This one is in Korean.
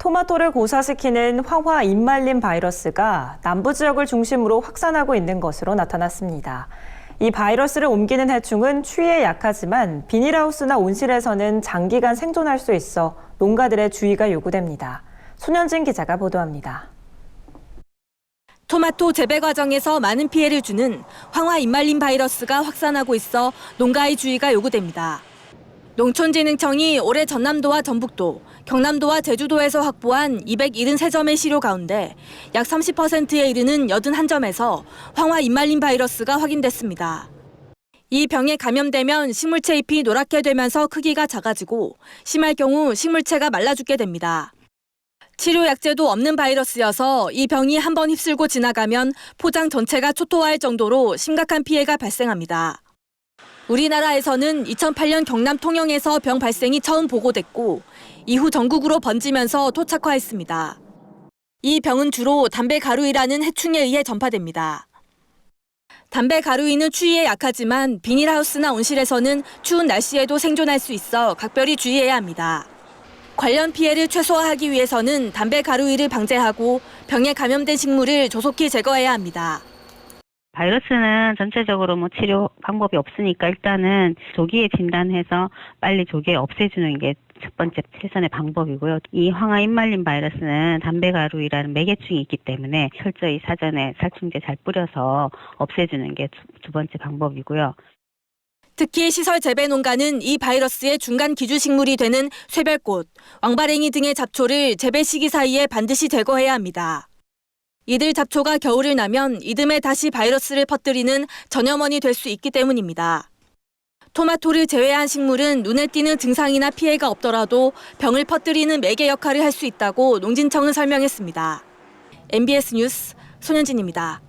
토마토를 고사시키는 황화 잎말림 바이러스가 남부 지역을 중심으로 확산하고 있는 것으로 나타났습니다. 이 바이러스를 옮기는 해충은 추위에 약하지만 비닐하우스나 온실에서는 장기간 생존할 수 있어 농가들의 주의가 요구됩니다. 손현진 기자가 보도합니다. 토마토 재배 과정에서 많은 피해를 주는 황화 잎말림 바이러스가 확산하고 있어 농가의 주의가 요구됩니다. 농촌진흥청이 올해 전남도와 전북도, 경남도와 제주도에서 확보한 273점의 시료 가운데 약 30%에 이르는 81점에서 황화 잎말림 바이러스가 확인됐습니다. 이 병에 감염되면 식물체 잎이 노랗게 되면서 크기가 작아지고 심할 경우 식물체가 말라 죽게 됩니다. 치료 약제도 없는 바이러스여서 이 병이 한 번 휩쓸고 지나가면 포장 전체가 초토화할 정도로 심각한 피해가 발생합니다. 우리나라에서는 2008년 경남 통영에서 병 발생이 처음 보고됐고 이후 전국으로 번지면서 토착화했습니다. 이 병은 주로 담배 가루이라는 해충에 의해 전파됩니다. 담배 가루이는 추위에 약하지만 비닐하우스나 온실에서는 추운 날씨에도 생존할 수 있어 각별히 주의해야 합니다. 관련 피해를 최소화하기 위해서는 담배 가루이를 방제하고 병에 감염된 식물을 조속히 제거해야 합니다. 바이러스는 전체적으로 뭐 치료 방법이 없으니까 일단은 조기에 진단해서 빨리 조기에 없애주는 게 첫 번째 최선의 방법이고요. 이 황화 잎말림 바이러스는 담배가루이라는 매개충이 있기 때문에 철저히 사전에 살충제 잘 뿌려서 없애주는 게 두 번째 방법이고요. 특히 시설 재배 농가는 이 바이러스의 중간 기주 식물이 되는 쇠별꽃, 왕바랭이 등의 잡초를 재배 시기 사이에 반드시 제거해야 합니다. 이들 잡초가 겨울을 나면 이듬해 다시 바이러스를 퍼뜨리는 전염원이 될 수 있기 때문입니다. 토마토를 제외한 식물은 눈에 띄는 증상이나 피해가 없더라도 병을 퍼뜨리는 매개 역할을 할 수 있다고 농진청은 설명했습니다. MBS 뉴스 손현진입니다.